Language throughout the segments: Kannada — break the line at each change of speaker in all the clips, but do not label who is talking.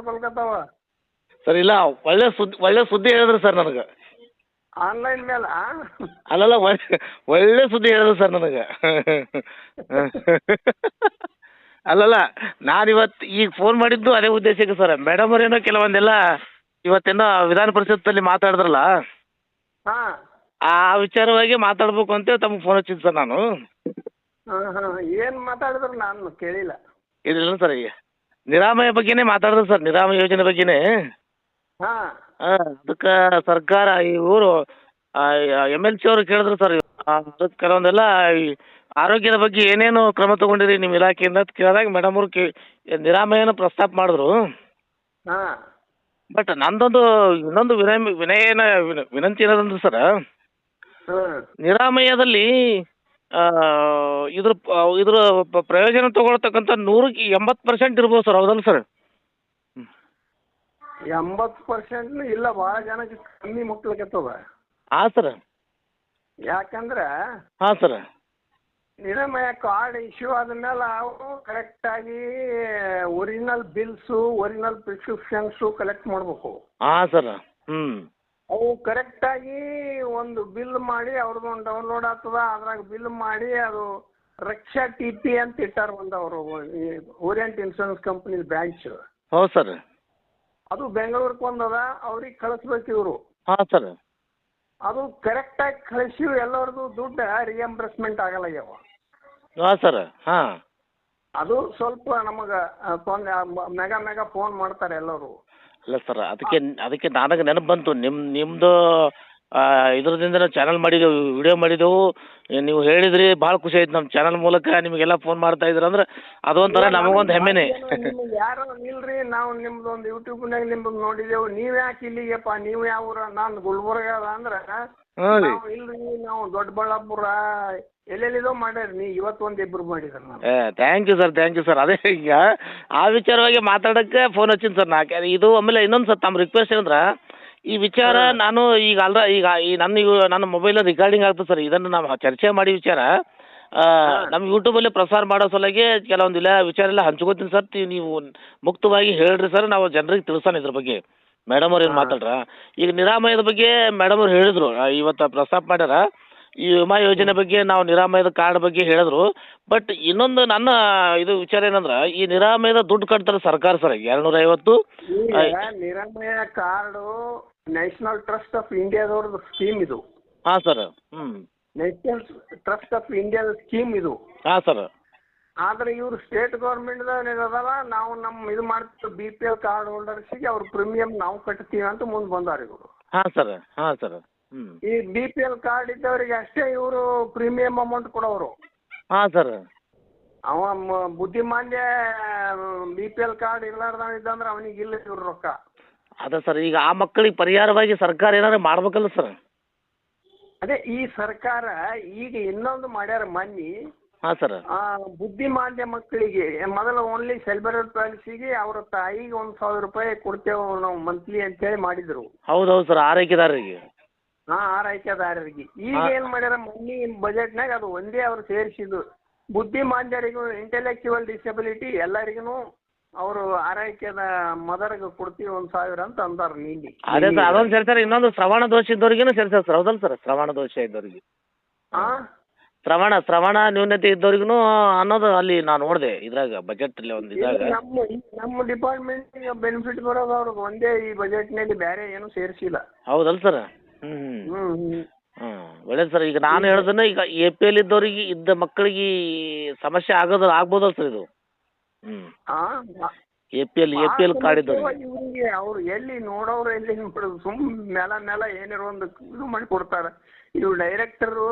ಬರ್ಲಕತ್ತಾವ
ಸರ್ ಇಲ್ಲ ಒಳ್ಳೆ ಸುದ್ದಿ ಒಳ್ಳೆ ಸುದ್ದಿ ಹೇಳಿದ್ರಿ ಸರ್ ನನಗೆ.
ಆನ್ಲೈನ್ ಮೇಲೆ?
ಅಲ್ಲಲ್ಲ ಒಳ್ಳೆ ಒಳ್ಳೆ ಸುದ್ದಿ ಹೇಳಿದ್ರು ಸರ್ ನನಗೆ. ಅಲ್ಲಲ್ಲ ನಾನು ಇವತ್ತು ಈಗ ಫೋನ್ ಮಾಡಿದ್ದು ಅದೇ ಉದ್ದೇಶಕ್ಕೆ ಸರ್. ಮೇಡಮ್ ಅವರೇನೋ ಕೆಲವೊಂದೆಲ್ಲ ಇವತ್ತೇನೋ ವಿಧಾನ ಪರಿಷತ್ತಲ್ಲಿ ಮಾತಾಡಿದ್ರಲ್ಲ?
ಹಾ.
ಆ ವಿಚಾರವಾಗಿ ಮಾತಾಡ್ಬೇಕು ಅಂತೇಳಿ ತಮಗೆ ಫೋನ್ ಹಚ್ಚಿದ್ದು ಸರ್ ನಾನು.
ಹಾ ಹಾಂ. ಏನ್ ಮಾತಾಡಿದ್ರು ನಾನು ಕೇಳಿಲ್ಲ.
ಇಲ್ಲ ಸರ್ ಈಗ? ನಿರಾಮಯ ಬಗ್ಗೆನೇ ಮಾತಾಡಿದ್ರು ಸರ್ ನಿರಾಮಯ ಯೋಜನೆ ಬಗ್ಗೆನೇ.
ಹಾ.
ಅದಕ್ಕೆ ಸರ್ಕಾರ ಈ ಊರು ಎಂ ಎಲ್ ಸಿ ಅವರು ಕೇಳಿದ್ರು ಸರ್ ಅದಕ್ಕೆ ಕೆಲವೊಂದೆಲ್ಲ ಈ ಆರೋಗ್ಯದ ಬಗ್ಗೆ ಏನೇನು ಕ್ರಮ ತಗೊಂಡಿರಿ ನಿಮ್ಮ ಇಲಾಖೆಯಿಂದ ಅಂತ ಕೇಳಿದಾಗ ಮೇಡಮ್ ಅವರು ಕೇ ನಿರಾಮಯನ ಪ್ರಸ್ತಾಪ ಮಾಡಿದ್ರು.
ಹಾ.
ಬಟ್ ನಂದೊಂದು ಇನ್ನೊಂದು ವಿನಯ ವಿನಯನ ವಿನ- ವಿನಂತಿ ಏನದಂದ್ರೆ ಸರ್ ನಿರಾಮಯದಲ್ಲಿ ಇದ್ರ ಇದ್ರ ಪ್ರಯೋಜನ ತಗೊಳ್ತಕ್ಕಂಥ ನೂರಕ್ಕೆ ಎಂಬತ್ತು ಪರ್ಸೆಂಟ್ ಇರ್ಬೋದು ಸರ್ ಹೌದಲ್ಲ ಸರ್?
ಎಂಬತ್ತು ಪರ್ಸೆಂಟ್ ಇಲ್ಲ ಭಾಳ ಜನಕ್ಕೆ ಕಮ್ಮಿ ಮುಟ್ಲಿಕತ್ತದ
ಹಾಂ ಸರ್.
ಯಾಕಂದ್ರೆ
ಹಾಂ ಸರ್.
ನಿರಾಮಯ ಕಾರ್ಡ್ ಇಶ್ಯೂ ಆದ್ಮೇಲೆ ಅವರು ಕರೆಕ್ಟಾಗಿ original bills original prescriptions collect ಮಾಡಬೇಕು.
ಹಾಂ ಸರ್. ಹ್ಞೂ
ಅವು ಕರೆಕ್ಟಾಗಿ ಒಂದು ಬಿಲ್ ಮಾಡಿ ಅವ್ರದ್ದು ಒಂದು ಡೌನ್ಲೋಡ್ ಆಗ್ತದ ಅದ್ರಾಗ ಬಿಲ್ ಮಾಡಿ ಅದು ರಕ್ಷಾ ಟಿ ಪಿ ಅಂತ ಇಟ್ಟಾರ ಒಂದು ಅವರು ಓರಿಯಂಟ್ ಇನ್ಶೂರೆನ್ಸ್ ಕಂಪ್ನಿ ಬ್ರಾಂಚ್
ಹೌದು ಸರ್.
ಅದು ಬೆಂಗಳೂರಿಗೆ ಬಂದದ ಅವ್ರಿಗೆ ಕಳಿಸ್ಬೇಕು ಇವರು.
ಹಾಂ ಸರ್.
ಅದು ಕರೆಕ್ಟಾಗಿ ಕಳಿಸಿ ಎಲ್ಲರದು ದುಡ್ಡು ರಿಯಂಬರ್ಸ್ಮೆಂಟ್ ಆಗಲ್ಲ ಯಾವ
ಹಾಂ ಸರ್ ಹಾಂ.
ಅದು ಸ್ವಲ್ಪ ನಮಗೆ ತೊಂದರೆ ಮೆಗಾ ಮೆಗಾ ಫೋನ್ ಮಾಡ್ತಾರೆ ಎಲ್ಲರೂ.
ಅಲ್ಲ ಸರ್ ಅದಕ್ಕೆ ಅದಕ್ಕೆ ನನಗೆ ನೆನಪು ಬಂತು. ನಿಮ್ಮ ನಿಮ್ಮದು ಇದ್ರದಿಂದ ಚಾನಲ್ ಮಾಡಿದೆವು ವಿಡಿಯೋ ಮಾಡಿದೆವು. ನೀವು ಹೇಳಿದ್ರಿ ಭಾಳ ಖುಷಿ ಆಯ್ತು ನಮ್ಮ ಚಾನಲ್ ಮೂಲಕ ನಿಮಗೆಲ್ಲ ಫೋನ್ ಮಾಡ್ತಾ ಇದ್ರ ಅಂದ್ರೆ ಅದೊಂಥರ ನಮಗೊಂದು ಹೆಮ್ಮೆನೆ.
ಯಾರೋ ಇಲ್ರಿ ನಾವು ನಿಮ್ದು ಒಂದು ಯೂಟ್ಯೂಬ್ನಾಗ ನಿಮ್ದು ನೋಡಿದೆವು. ನೀವ್ ಯಾಕೆ ಇಲ್ಲಿಗೆಪ್ಪ? ನೀವ್ ಯಾವ ಊರ? ನಾನು ಗುಲ್ಬರ್ಗ ಅದ ಅಂದ್ರೆ
ಹ್ಞೂ ರೀ.
ನಾವು ಇಲ್ರಿ ನಾವು ದೊಡ್ಡಬಳ್ಳಾಪುರ. ಎಲ್ಲೆಲ್ಲಿದೋ ಮಾಡ್ಯಾರ ನೀ ಇವತ್ತು ಒಂದ್ ಇಬ್ರು ಮಾಡಿದ್ರ ನಾನು
ಏ thank you sir thank you sir ಅದೇ ಈಗ ಆ ವಿಚಾರವಾಗಿ ಮಾತಾಡಕ್ಕೆ ಫೋನ್ ಹಚ್ಚಿನ ಸರ್ ನಾಕ್ ಇದು ಆಮೇಲೆ ಇನ್ನೊಂದು ಸರ್ ತಮ್ಮ ರಿಕ್ವೆಸ್ಟ್ ಏನಂದ್ರೆ ಈ ವಿಚಾರ ನಾನು ಈಗ ಅಲ್ಲ ಈಗ ಈ ನನ್ನ ಇವು ನನ್ನ ಮೊಬೈಲ್ ರೆಕಾರ್ಡಿಂಗ್ ಆಗ್ತದೆ ಸರ್. ಇದನ್ನು ನಾವು ಚರ್ಚೆ ಮಾಡಿ ವಿಚಾರ. ನಮ್ಮ ಯೂಟ್ಯೂಬಲ್ಲಿ ಪ್ರಸಾರ ಮಾಡೋ ಸಲುವಾಗಿ ಕೆಲವೊಂದು ಇಲ್ಲ ವಿಚಾರ ಎಲ್ಲ ಹಂಚ್ಕೋತೀನಿ ಸರ್. ನೀವು ಮುಕ್ತವಾಗಿ ಹೇಳ್ರಿ ಸರ್. ನಾವು ಜನರಿಗೆ ತಿಳಿಸೋಣ ಇದ್ರ ಬಗ್ಗೆ. ಮೇಡಮ್ ಅವ್ರು ಏನು ಮಾತಾಡ್ರ? ಈಗ ನಿರಾಮಯದ ಬಗ್ಗೆ ಮೇಡಮ್ ಅವ್ರು ಹೇಳಿದ್ರು. ಇವತ್ತು ಪ್ರಸ್ತಾಪ ಮಾಡ್ಯಾರ. ಈ ವಿಮಾ ಯೋಜನೆ ಬಗ್ಗೆ ನಾವು ನಿರಾಮಯದ ಕಾರ್ಡ್ ಬಗ್ಗೆ ಹೇಳಿದ್ರು. ಬಟ್ ಇನ್ನೊಂದು ನನ್ನ ಇದು ವಿಚಾರ ಏನಂದ್ರೆ ಈ ನಿರಾಮಯದ ದುಡ್ಡು ಕಟ್ತಾರೆ ಸರ್ಕಾರ ಸರ್. ಎರಡ್ನೂರ ಐವತ್ತು
Niramaya card national trust of ಇಂಡಿಯಾದವ್ರದ್ದು scheme ಇದು.
ಹಾಂ ಸರ್ ಹ್ಞೂ
ನ್ಯಾಷನಲ್ ಟ್ರಸ್ಟ್ ಆಫ್ ಇಂಡಿಯಾದ ಸ್ಕೀಮ್ ಇದು.
ಹಾಂ ಸರ್.
ಆದ್ರೆ ಇವರು ಸ್ಟೇಟ್ ಗೌರ್ಮೆಂಟ್ದಾಗ ಏನದಲ್ಲ ನಾವು ನಮ್ಮ ಇದು ಮಾಡ್ತೀವಿ ಬಿ ಪಿ ಎಲ್ ಕಾರ್ಡ್ ಹೋಲ್ಡರ್ಸಿಗೆ ಅವ್ರ ಪ್ರೀಮಿಯಂ ನಾವು ಕಟ್ತೀವಿ ಅಂತ ಮುಂದೆ ಬಂದಾರ ಇವರು.
ಹಾಂ ಸರ್ ಹಾಂ ಸರ್ ಹ್ಞೂ
ಈ ಬಿ ಪಿ ಎಲ್ ಕಾರ್ಡ್ ಇದ್ದವರಿಗೆ ಅಷ್ಟೇ ಇವರು ಪ್ರೀಮಿಯಂ ಅಮೌಂಟ್ ಕೊಡೋರು
ಹಾಂ ಸರ್.
ಅವ ಮ- ಬುದ್ಧಿಮಾಂದ್ಯ ಬಿ ಪಿ ಎಲ್ ಕಾರ್ಡ್ ಇರ್ಲಾರ್ದವ ಇದ್ದಂದ್ರೆ ಅವನಿಗೆ ಇಲ್ಲ ಇವ್ರ ರೊಕ್ಕ.
ಅದೇ ಸರ್ ಈಗ ಆ ಮಕ್ಕಳಿಗೆ ಪರಿಹಾರವಾಗಿ ಸರ್ಕಾರ ಏನಾದ್ರು ಮಾಡ್ಬೇಕಲ್ಲ ಸರ್?
ಅದೇ ಈ ಸರ್ಕಾರ ಈಗ ಇನ್ನೊಂದು ಮಾಡ್ಯಾರ ಮನ್ನಿ.
ಹಾ ಸರ್.
ಆ, ಬುದ್ಧಿಮಾಂದ್ಯ ಮಕ್ಕಳಿಗೆ ಮೊದಲು ಓನ್ಲಿ ಸೆಲ್ಬರಲ್ ಪಾಲಿಸಿಗೆ ಅವ್ರ ತಾಯಿಗೆ ಒಂದು ಸಾವಿರ ರೂಪಾಯಿ ಕೊಡ್ತೇವೆ ನಾವು ಮಂತ್ಲಿ ಅಂತೇಳಿ ಮಾಡಿದ್ರು.
ಹೌದು ಹೌದು ಸರ್ ಆರೈಕೆದಾರರಿಗೆ.
ಹಾ ಆರೈಕೆದಾರರಿಗೆ. ಈಗ ಏನ್ ಮಾಡ್ಯಾರ ಬಜೆಟ್ ಬಜೆಟ್ನಾಗ ಅದು ಒಂದೇ ಅವ್ರು ಸೇರಿಸಿದ್ದು. ಬುದ್ಧಿಮಾಂದ್ಯರಿಗೂ ಇಂಟೆಲೆಕ್ಚುವಲ್ ಡಿಸಬಿಲಿಟಿ ಎಲ್ಲರಿಗೂ ಅವರು ಆರೈಕೆದ ಮದರ್ಗೆ ಕೊಡ್ತೀವಿ ಒಂದ್ ಸಾವಿರ ಅಂತ ಅಂದಾರ ನೀಲಿ
ಅದೇ ಸರ್ ಅದೊಂದು ಸೇರ್ತಾರೆ ಇನ್ನೊಂದು ಶ್ರವಣ ದೋಷ ಇದ್ದವ್ರಿಗೇನು ಸೇರ್ತಾರೆ ಸರ್? ಹೌದಲ್ಲ ಸರ್ ಶ್ರವಣ ದೋಷ ಇದ್ದವ್ರಿಗೆ.
ಹಾ
ಶ್ರವಣ ಶ್ರವಣ ನ್ಯೂನತೆ ಇದ್ದವ್ರಿಗೂ ಅನ್ನೋದು ಅಲ್ಲಿ ನಾನು ನೋಡಿದೆ ಇದ್ರಾಗ ಬಜೆಟ್ ಅಲ್ಲಿ ಇದ್ರಾಗ.
ನಮ್ಮ ನಮ್ಮ ಡಿಪಾರ್ಟ್ಮೆಂಟ್ ಬೆನಿಫಿಟ್ ಬರೋದು ಅವ್ರಿಗೆ ಒಂದೇ ಈ ಬಜೆಟ್ನಲ್ಲಿ ಬೇರೆ ಏನು ಸೇರಿಸಿಲ್ಲ.
ಹೌದಲ್ ಸರ್? ಹ್ಞೂ ಹ್ಞೂ
ಹ್ಮ್ ಹ್ಮ್.
ಹ್ಞೂ ಒಳ್ಳೇದು ಸರ್ ಈಗ ನಾನು ಹೇಳ್ದನ್ನ ಈಗ ಎ ಪಿ ಎಲ್ ಇದ್ದವ್ರಿಗೆ ಇದ್ದ ಮಕ್ಕಳಿಗೆ ಸಮಸ್ಯೆ ಆಗೋದು ಆಗ್ಬೋದಲ್ ಸರ್ ಇದು?
ಆ
A P L A P L card ಇದ್ದವ್ರಿಗೆ
ಇವ್ರಿಗೆ ಅವ್ರು ಎಲ್ಲಿ ನೋಡೋರು ಎಲ್ಲಿ ನೋಡೋದು ಸುಮ್ ನೆಲ ನೆಲ ಏನಿರೋ ಒಂದು ಇದು ಮಾಡಿ ಕೊಡ್ತಾರೆ. ಇವ್ರು ಡೈರೆಕ್ಟರು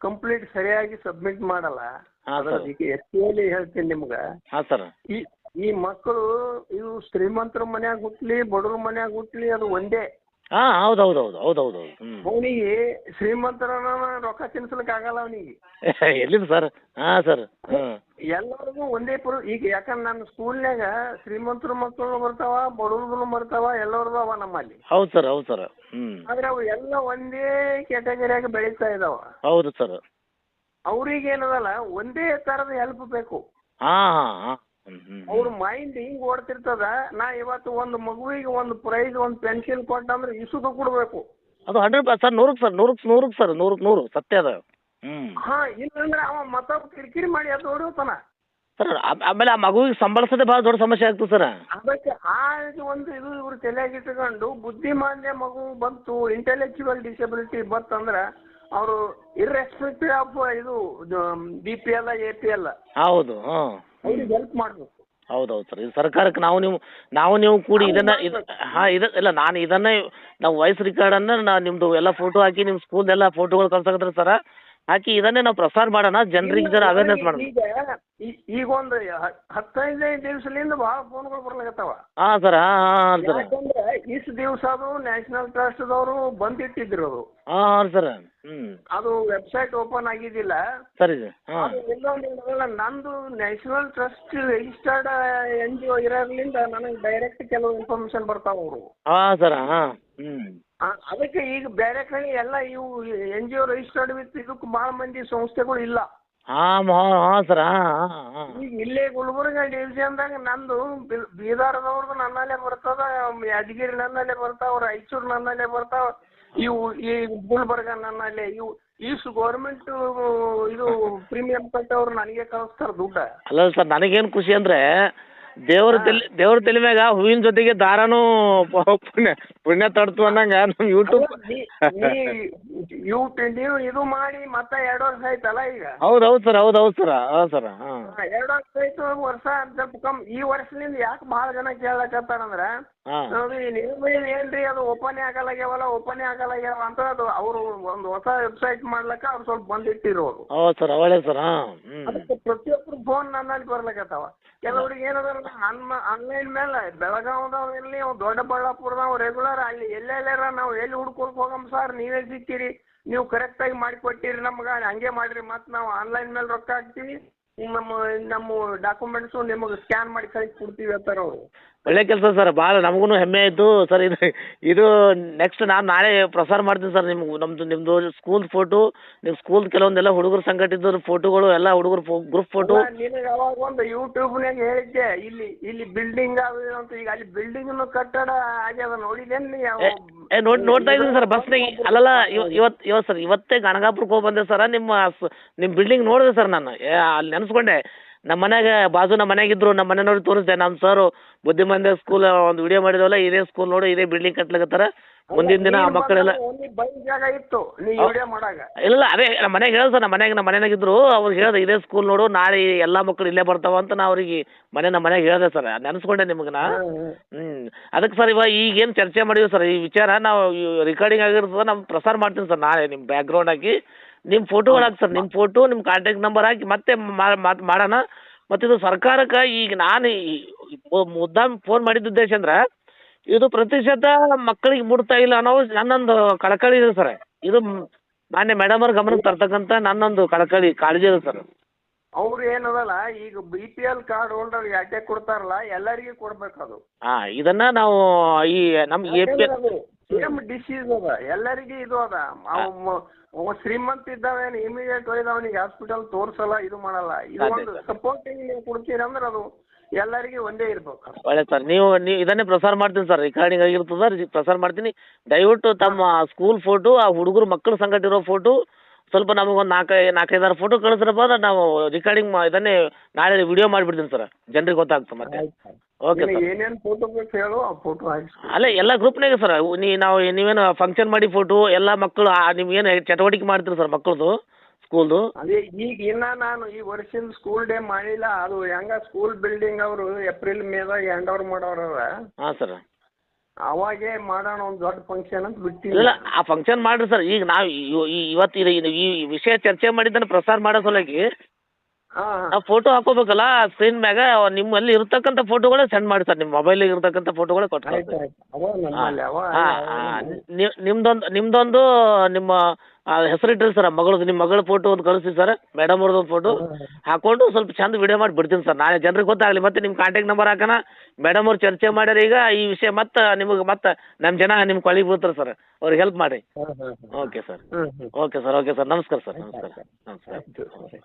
ಕಂಪ್ಲೀಟ್ ಸರಿಯಾಗಿ ಸಬ್ಮಿಟ್ ಮಾಡಲ್ಲ.
ಹಾಂ ಸರ್.
ಎಸ್ ಹೇಳ್ತೀನಿ ನಿಮ್ಗ.
ಹಾ ಸರ್.
ಈ ಈ ಮಕ್ಕಳು ಇವು ಶ್ರೀಮಂತರ ಮನ್ಯಾಗ ಹುಟ್ಲಿ ಬಡವ್ರ ಮನ್ಯಾಗ ಹುಟ್ಲಿ ಅದು ಒಂದೇ.
ಹಾ ಹೌದು ಹೌದು ಹೌದು ಹೌದು ಹೌದು ಹೌದು ಹ್ಞೂ
ಅವನಿಗೆ ಶ್ರೀಮಂತರ ರೊಕ್ಕ ತಿನ್ಸಲಿಕ್ಕೆ ಆಗಲ್ಲ ಅವನಿಗೆ.
ಎಲ್ಲಿದೆ ಸರ್? ಹಾ ಸರ್. ಹ್ಞೂ
ಎಲ್ಲರಿಗೂ ಒಂದೇ ಪುರು ಈಗ ಯಾಕಂದ್ರೆ ನನ್ನ ಸ್ಕೂಲ್ನ್ಯಾಗ ಶ್ರೀಮಂತರ ಮಕ್ಕಳು ಬರ್ತಾವ ಬಡವ್ರದ್ದು ಬರ್ತಾವ ಎಲ್ಲರದು ಅವ ನಮ್ಮಲ್ಲಿ.
ಹೌದು ಸರ್ ಹೌದು ಸರ್.
ಆದ್ರೆ ಅವು ಎಲ್ಲ ಒಂದೇ ಕ್ಯಾಟಗರಿಯಾಗಿ ಬೆಳೀತಾ ಇದಾವ.
ಹೌದು ಸರ್.
ಅವ್ರಿಗೆ ಏನದಲ್ಲ ಒಂದೇ ತರದ ಹೆಲ್ಪ್ ಬೇಕು.
ಹಾಂ
ಅವ್ರ ಮೈಂಡ್ ಹಿಂಗ್ ಓಡ್ತಿರ್ತದ ನಾ ಇವತ್ತು ಒಂದು ಮಗುವಿಗೆ ಒಂದು ಪ್ರೈಸ್ ಒಂದು ಪೆನ್ಸಿಲ್ ಕೊಟ್ಟಂದ್ರೆ ಇಸುದು ಕೊಡ್ಬೇಕು.
ಅದು ಹಂಡ್ರೆಡ್ ಸರ್ ನೂರಕ್ಕೆ ಸರ್ ನೂರಕ್ಕೆ ನೂರಕ್ಕೆ ಸರ್ ನೂರಕ್ಕೆ ನೂರು ಸತ್ಯ ಅದ.
ಹಾ ಇಲ್ಲಂದ್ರೆ ಅವ ಮತ್ತೊಬ್ಬ ಕಿರಿಕಿರಿ ಮಾಡಿ ಅದು ಹೊಡಿತಾನ
ಸರ್ ಆಮೇಲೆ ಆ ಮಗುವಿಗೆ ಸಂಭಾಳಿಸೋದೇ ಭಾಳ ದೊಡ್ಡ ಸಮಸ್ಯೆ ಆಗ್ತದೆ ಸರ್.
ಅದಕ್ಕೆ ಆ ಇದು ಒಂದು ಇದು ಇವ್ರು ತಲೆಯಾಗಿ ಇಟ್ಕೊಂಡು ಬುದ್ಧಿಮಾಂದ್ಯ ಮಗು ಬಂತು ಇಂಟೆಲೆಕ್ಚುವಲ್ ಡಿಸೆಬಿಲಿಟಿ ಬಂತಂದ್ರೆ ಅವರು ಇರ್ರೆಸ್ಪೆಕ್ಟಿವ್ ಆಫ್ ಇದು B P L A P L
ಹೌದು ಹಾಂ
ಅವ್ರಿಗೆ ಹೆಲ್ಪ್ ಮಾಡಬೇಕು.
ಹೌದೌದು ಹೌದು ಸರ್ ಇದು ಸರ್ಕಾರಕ್ಕೆ ನಾವು ನೀವು ನಾವು ನೀವು ಕೂಡಿ ಇದನ್ನ ಹಾ ಹಾಂ ಇದು ಇಲ್ಲ ನಾನು ಇದನ್ನೇ ನಾವು ವಾಯ್ಸ್ ರಿಕಾರ್ಡನ್ನು ನಾನು ನಿಮ್ಮದು ಎಲ್ಲ ಫೋಟೋ ಹಾಕಿ ನಿಮ್ಮ ಸ್ಕೂಲ್ದೆಲ್ಲ ಫೋಟೋಗಳು ಕಳ್ಸಕತ್ರಿ ಸರ? ಹಾಕಿ ಇದನ್ನೇ ನಾವು ಪ್ರಸಾರ ಮಾಡೋಣ ಜನರಿಗೆ ಜರ ಅವೇರ್ನೆಸ್ ಮಾಡೋಣ.
ಈಗ ಒಂದ ಈಗ ಒಂದು ದಿವಸದಿಂದ ಭಾಳ ಫೋನ್ಗಳು ಬರ್ಲಾಗತ್ತಾವ
ಹಾಂ ಸರ್ ಹಾಂ ಹಾಂ ಸರ್.
ಯಾಕಂದ್ರೆ ಇಷ್ಟು ದಿವಸ ಅದು ನ್ಯಾಷನಲ್ ಟ್ರಸ್ಟ್ದವರು ಬಂದಿಟ್ಟಿದ್ರು ಅದು.
ಹಾಂ ಸರ್ ಹ್ಞೂ
ಅದು ವೆಬ್ಸೈಟ್ ಓಪನ್ ಆಗಿದ್ದಿಲ್ಲ.
ಸರಿ ಸರ್ ಹಾಂ.
ಅದು ಇನ್ನೊಂದು ನಂದು national trust registered N G O ಇರೋದ್ರಿಂದ ನನಗೆ ಡೈರೆಕ್ಟ್ ಕೆಲವು ಇನ್ಫಾರ್ಮೇಶನ್ ಬರ್ತಾವ ಅವರು.
ಹಾ ಸರ್ ಹಾ ಹ್ಞೂ
ಅದಕ್ಕೆ ಈಗ ಬೇರೆ ಕಡೆ ಎಲ್ಲ ಇವು N G O registered with ಇದಕ್ಕೆ ಭಾಳ ಮಂದಿ ಸಂಸ್ಥೆಗಳು ಇಲ್ಲ.
ಹಾಂ ಹಾಂ ಸರ್ ಹಾಂ ಹಾಂ ಹಾಂ.
ಈಗ ಇಲ್ಲೇ ಗುಲ್ಬರ್ಗ ಡಿವಿಷನ್ದಾಗ ನಂದು ಬಿ- ಬೀದರ್ದವ್ರದ್ದು ನನ್ನಲ್ಲೇ ಬರ್ತದ ಯಾದಗಿರಿ ನನ್ನಲ್ಲೇ ಬರ್ತಾವ ರಾಯಚೂರು ನನ್ನಲ್ಲೇ ಬರ್ತಾವ ಇವು ಈ ಗುಲ್ಬರ್ಗ ನನ್ನಲ್ಲೇ ಇವು ಇಷ್ಟು ಗೌರ್ಮೆಂಟ್ ಇದು ಪ್ರೀಮಿಯಂ ಕಟ್ಟವ್ರು ನನಗೆ ಕಳಿಸ್ತಾರ ದುಡ್ಡ.
ಅಲ್ಲ ಸರ್ ನನಗೇನು ಖುಷಿ ಅಂದರೆ ದೇವ್ರ ತಲೆ ದೇವ್ರ ತಲೆ ಮ್ಯಾಗ ಹೂವಿನ ಜೊತೆಗೆ ದಾರನೂ ಪ- ಪುಣ್ಯ ಪುಣ್ಯ ತಡ್ತು ಅನ್ನಂಗ ನಮ್ ಯೂಟ್ಯೂಬ್
ನೀವು ಇದು ಮಾಡಿ ಮತ್ತೆ ಎರಡು ವರ್ಷ ಆಯ್ತಲ್ಲ ಈಗ?
ಹೌದ್ ಹೌದ್ ಸರ್ ಹೌದ್ ಹೌದ್ ಸರ್ ಹೌದು ಸರ್ ಹಾಂ.
ಹಾ, ಎರಡು ವರ್ಷ ಆಯ್ತು ವರ್ಷ ಅಂತ ಸ್ವಲ್ಪ ಕಮ್ ಈ ವರ್ಷದಿಂದ ಯಾಕೆ ಭಾಳ ಜನ ಕೇಳಕತ್ತಾರಂದ್ರ
ಹಾಂ.
ನೀವು ಏನ್ರಿ ಅದು ಓಪನ್ ಆಗಲ್ಲಾಗ್ಯಾವಲ್ಲ ಓಪನ್ ಆಗಲ್ಲಾಗ್ಯಾವ ಅಂತ ಅದು ಅವರು ಒಂದು ಹೊಸ ವೆಬ್ಸೈಟ್ ಮಾಡ್ಲಕ್ಕ ಅವ್ರು ಸ್ವಲ್ಪ ಬಂದಿಟ್ಟಿರೋರು.
ಹೌದು ಸರ್ ಅವಳೆ ಸರ್ ಹಾಂ ಹ್ಞೂ
ಅದಕ್ಕೆ ಪ್ರತಿಯೊಬ್ಬರು ಫೋನ್ ನನ್ನಲ್ಲಿ ಬರ್ಲಕತ್ತಾವ. ಕೆಲವ್ರಿಗೆ ಏನದ ಆನ್ಲೈನ್ ಮೇಲೆ ಬೆಳಗಾವ್ದವ್ ಇರಲಿ ದೊಡ್ಡಬಳ್ಳಾಪುರದವ್ ರೆಗ್ಯುಲರ್ ಅಲ್ಲಿ ಎಲ್ಲೆಲ್ಲಾರ ನಾವು ಎಲ್ಲಿ ಹುಡ್ಕೊಂಡು ಹೋಗಮ್ ಸರ್ ನೀವೇ ಸಿಕ್ಕಿರಿ. ನೀವು ಕರೆಕ್ಟಾಗಿ ಮಾಡಿಕೊಟ್ಟಿರಿ ನಮ್ಗ ಹಂಗೆ ಮಾಡ್ರಿ ಮತ್ತೆ ನಾವು ಆನ್ಲೈನ್ ಮೇಲೆ ರೊಕ್ಕ ಹಾಕ್ತೀವಿ. ನಮ್ಮ ನಮ್ಮ ಡಾಕ್ಯುಮೆಂಟ್ಸು ನಿಮಗೆ ಸ್ಕ್ಯಾನ್ ಮಾಡಿ ಕಳಿಸಿ ಕೊಡ್ತೀವಿ ಅಂತಾರೆ ಅವರು
ಒಳ್ಳೆ ಕೆಲಸ ಸರ್ ಭಾಳ ನಮಗೂ ಹೆಮ್ಮೆ ಆಯಿತು. ಸರ್ ಇದು ಇದು ನೆಕ್ಸ್ಟ್ ನಾನು ನಾಳೆ ಪ್ರಸಾರ ಮಾಡ್ತೀನಿ ಸರ್ ನಿಮ್ಗೆ ನಮ್ಮದು ನಿಮ್ಮದು ಸ್ಕೂಲ್ ಫೋಟೋ ನಿಮ್ಮ ಸ್ಕೂಲ್ ಕೆಲವೊಂದೆಲ್ಲ ಹುಡುಗರು ಸಂಘಟಿತ ಫೋಟೋಗಳು ಎಲ್ಲ ಹುಡುಗರ ಫೋ ಗ್ರೂಪ್ ಫೋಟೋ
ನಿನಗೆ ಅವಾಗ ಒಂದು ಯೂಟ್ಯೂಬ್ನಾಗ ಹೇಳಿದ್ದೆ ಇಲ್ಲಿ ಇಲ್ಲಿ ಬಿಲ್ಡಿಂಗ್ ಅಂತ ಈಗ ಅಲ್ಲಿ ಬಿಲ್ಡಿಂಗ್ನು ಕಟ್ಟಡ ಆಗ್ಯಾವ ನೋಡಿದೇನು ನೀ
ಏ ಏ ನೋಡ್ ನೋಡ್ತಾ ಇದ್ದೀನಿ ಸರ್ ಬಸ್ನಾಗ ಅಲ್ಲಲ್ಲ ಇವ ಇವತ್ತು ಇವತ್ತು ಸರ್ ಇವತ್ತೇ ಗಣಗಾಪುರಕ್ಕೆ ಹೋಗಿ ಬಂದೆ ಸರ್ ನಿಮ್ಮ ಸ್- ನಿಮ್ಮ ಬಿಲ್ಡಿಂಗ್ ನೋಡಿದೆ ಸರ್ ನಾನು. ಏ ಅಲ್ಲಿ ನೆನೆಸ್ಕೊಂಡೆ. ನಮ್ಮ ಮನ್ಯಾಗ ಬಾಜು ನಮ್ಮ ಮನ್ಯಾಗಿದ್ರು ನಮ್ಮ ಮನೆ ನೋಡಿ ತೋರಿಸ್ದೆ ನಮ್ಮ ಸರ್ ಬುದ್ಧಿಮಂದ ಸ್ಕೂಲ್ ಒಂದು ವಿಡಿಯೋ ಮಾಡಿದವಲ್ಲ ಇದೇ ಸ್ಕೂಲ್ ನೋಡು ಇದೇ ಬಿಲ್ಡಿಂಗ್ ಕಟ್ಲಕತ್ತಾರ. ಮುಂದಿನ ದಿನ ಆ ಮಕ್ಕಳೆಲ್ಲ
ಜಾಗ ಇತ್ತು ನೀ ವಿಡಿಯೋ ಮಾಡಾಗ.
ಇಲ್ಲ ಅದೇ ನಮ್ಮ ಮನೆಗೆ ಹೇಳ್ದೆ ಸರ್ ನಮ್ಮ ಮನ್ಯಾಗ ನಮ್ಮ ಮನೆಯಾಗಿದ್ರು ಅವ್ರಿಗೆ ಹೇಳ್ದೆ ಇದೇ ಸ್ಕೂಲ್ ನೋಡು ನಾಳೆ ಎಲ್ಲ ಮಕ್ಕಳು ಇಲ್ಲೇ ಬರ್ತಾವ ಅಂತ ನಾ ಅವ್ರಿಗೆ ಮನೆ ನಮ್ಮ ಮನೆಗೆ ಹೇಳ್ದೆ ಸರ್ ನೆನೆಸ್ಕೊಂಡೆ ನಿಮ್ಗೆ ನಾ. ಹ್ಞೂ ಅದಕ್ಕೆ ಸರ್ ಇವಾಗ ಈಗೇನು ಚರ್ಚೆ ಮಾಡಿವಿ ಸರ್ ಈ ವಿಚಾರ ನಾವು ರೆಕಾರ್ಡಿಂಗ್ ಆಗಿರ್ತದೆ ನಾವು ಪ್ರಸಾರ ಮಾಡ್ತೀನಿ ಸರ್ ನಾಳೆ ನಿಮ್ಮ ಬ್ಯಾಕ್ಗ್ರೌಂಡ್ ಹಾಕಿ ನಿಮ್ಮ ಫೋಟೋ ಹಾಕಿ ಸರ್ ನಿಮ್ಮ ಫೋಟೋ ನಿಮ್ಮ ಕಾಂಟ್ಯಾಕ್ಟ್ ನಂಬರ್ ಹಾಕಿ ಮತ್ತೆ ಮಾಡೋಣ. ಮತ್ತು ಇದು ಸರ್ಕಾರಕ್ಕೆ ಈಗ ನಾನು ಮುದ್ದಾಮ್ ಫೋನ್ ಮಾಡಿದ ಉದ್ದೇಶ ಅಂದ್ರೆ ಇದು ಪ್ರತಿಶತ ಮಕ್ಕಳಿಗೆ ಮುಟ್ತಾ ಇಲ್ಲ ಅನ್ನೋ ನನ್ನೊಂದು ಕಳಕಳಿ ಇದೆ ಸರ್. ಇದು ಮಾನ್ಯ ಮೇಡಮ್ ಅವ್ರ ಗಮನಕ್ಕೆ ತರ್ತಕ್ಕಂಥ ನನ್ನೊಂದು ಕಳಕಳಿ ಕಾಳಜಿ ಇದೆ ಸರ್.
ಅವ್ರು ಏನದಲ್ಲ ಈಗ B P L card holder ಯಾಕೆ ಕೊಡ್ತಾರಲ್ಲ ಎಲ್ಲರಿಗೂ ಕೊಡ್ಬೇಕು ಅದು
ಹಾ ಇದನ್ನ ನಾವು ಈ ನಮ್ ಎ ಪಿ
ಸೇಮ್ ಡಿಸೀಸ್ ಅದ ಎಲ್ಲರಿಗೂ ಇದು ಅದ. ಅವ ಶ್ರೀಮಂತ ಇದ್ದಾವೇನು ಇಮಿಡಿಯೇಟ್ ಒಯ್ದು ಅವನಿಗೆ ಹಾಸ್ಪಿಟಲ್ ತೋರ್ಸಲ್ಲ ಇದು ಮಾಡಲ್ಲ. ಇದು ಒಂದು. ಸಪೋರ್ಟಿಂಗ್ ನೀವು ಕೊಡ್ತೀರಂದ್ರೆ ಅದು ಎಲ್ಲರಿಗೂ ಒಂದೇ ಇರ್ಬೇಕು.
ಒಳ್ಳೆ ಸರ್ ನೀವು ನೀವು ಇದನ್ನೇ ಪ್ರಸಾರ ಮಾಡ್ತೀನಿ ಸರ್ ರೆಕಾರ್ಡಿಂಗ್ ಆಗಿರ್ತದೆ ಪ್ರಸಾರ ಮಾಡ್ತೀನಿ. ದಯವಿಟ್ಟು ತಮ್ಮ ಸ್ಕೂಲ್ ಫೋಟೋ ಆ ಹುಡುಗರು ಮಕ್ಕಳ ಸಂಗಟ ಇರೋ ಫೋಟೋ ಸ್ವಲ್ಪ ನಮಗೊಂದು ನಾಲ್ಕು ನಾಲ್ಕೈದಾರು ಫೋಟೋ ಕಳಿಸ್ರಪ್ಪ ಅಂದ್ರೆ ನಾವು ರಿಕಾರ್ಡಿಂಗ್ ಮಾ ಇದನ್ನೇ ನಾಳೆ ವಿಡಿಯೋ ಮಾಡಿಬಿಡ್ತೀನಿ ಸರ್ ಜನರಿಗೆ ಗೊತ್ತಾಗ್ತದೆ ಮತ್ತೆ. Okay sir.
ಏನೇನು ಫೋಟೋ ಬೇಕು ಹೇಳು ಆ ಫೋಟೋ ಹಾಕಿಸ್ತೀನಿ
ಅಲ್ಲ ಎಲ್ಲ ಗ್ರೂಪ್ನಾಗೆ ಸರ್ ನೀ ನಾವು ನೀವೇನು ಫಂಕ್ಷನ್ ಮಾಡಿ ಫೋಟೋ ಎಲ್ಲ ಮಕ್ಕಳು ನಿಮ್ಗೇನು ಚಟುವಟಿಕೆ ಮಾಡ್ತೀರಿ ಸರ್ ಮಕ್ಕಳದು ಸ್ಕೂಲ್ದು
ಅದೇ ಈಗ ಇನ್ನ ನಾನು ಈ ವರ್ಷದ ಸ್ಕೂಲ್ ಡೇ ಮಾಡಿಲ್ಲ ಅದು ಹೆಂಗ ಸ್ಕೂಲ್ ಬಿಲ್ಡಿಂಗ್ ಅವರು ಏಪ್ರಿಲ್ ಮೇದಾಗ ಹ್ಯಾಂಡ್ ಓವರ್ ಮಾಡೋರ
ಹಾಂ ಸರ್
ಅವಾಗೇ ಮಾಡೋಣ ಒಂದು ದೊಡ್ಡ ಫಂಕ್ಷನ್ ಅಂತ ಬಿಟ್ಟಿಲ್ಲ
ಇಲ್ಲ, ಆ ಫಂಕ್ಷನ್ ಮಾಡಿರಿ ಸರ್. ಈಗ ನಾವು ಇವತ್ತು ಇದು ಈ ವಿಷಯ ಚರ್ಚೆ ಮಾಡಿದ್ದನ್ನು ಪ್ರಸಾರ ಮಾಡೋ ಸಲುವಾಗಿ
ಹಾ.
ನಾವು ಫೋಟೋ ಹಾಕೋಬೇಕಲ್ಲ ಸ್ಕ್ರೀನ್ ಮ್ಯಾಗ ನಿಮ್ಮಲ್ಲಿ ಇರ್ತಕ್ಕಂಥ ಫೋಟೋಗಳೇ ಸೆಂಡ್ ಮಾಡಿ ಸರ್ ನಿಮ್ಮ ಮೊಬೈಲಿಗೆ ಇರ್ತಕ್ಕಂಥ ಫೋಟೋಗಳೇ ಕೊಟ್ಟು
ಆಯ್ತು. ಆಯ್ತು. ಅವ ನಮ್ಮಲ್ಲಿ ಅವ
ಹಾಂ ಹಾಂ. ನಿಮ್ದೊಂದು ನಿಮ್ದೊಂದು ನಿಮ್ಮ ಹೆಸರಿಟ್ಟಿರಿ ಸರ್ ಮಗಳದು ನಿಮ್ಮ ಮಗಳ ಫೋಟೋ ಒಂದು ಕಳಿಸಿ ಸರ್ ಮೇಡಮ್ ಅವ್ರದ್ದು ಒಂದು ಫೋಟೋ ಹಾಕೊಂಡು ಸ್ವಲ್ಪ ಚಂದ ವಿಡಿಯೋ ಮಾಡಿ ಬಿಡ್ತೀನಿ ಸರ್. ನಾಳೆ ಜನರಿಗೆ ಗೊತ್ತಾಗಲಿ ಮತ್ತೆ ನಿಮ್ಮ ಕಾಂಟ್ಯಾಕ್ಟ್ ನಂಬರ್ ಹಾಕೋಣ. ಮೇಡಮ್ ಅವ್ರು ಚರ್ಚೆ ಮಾಡ್ಯಾರ ಈಗ ಈ ವಿಷಯ ಮತ್ತೆ ನಿಮಗೆ ಮತ್ತೆ ನಮ್ಮ ಜನ ನಿಮ್ಮ ಕೊಳಿಗೆ ಬೀಳ್ತಾರೆ ಸರ್. ಅವ್ರಿಗೆ ಹೆಲ್ಪ್ ಮಾಡಿ okay sir okay sir okay sir ನಮಸ್ಕಾರ ಸರ್ ನಮಸ್ಕಾರ. ನಮಸ್ಕಾರ.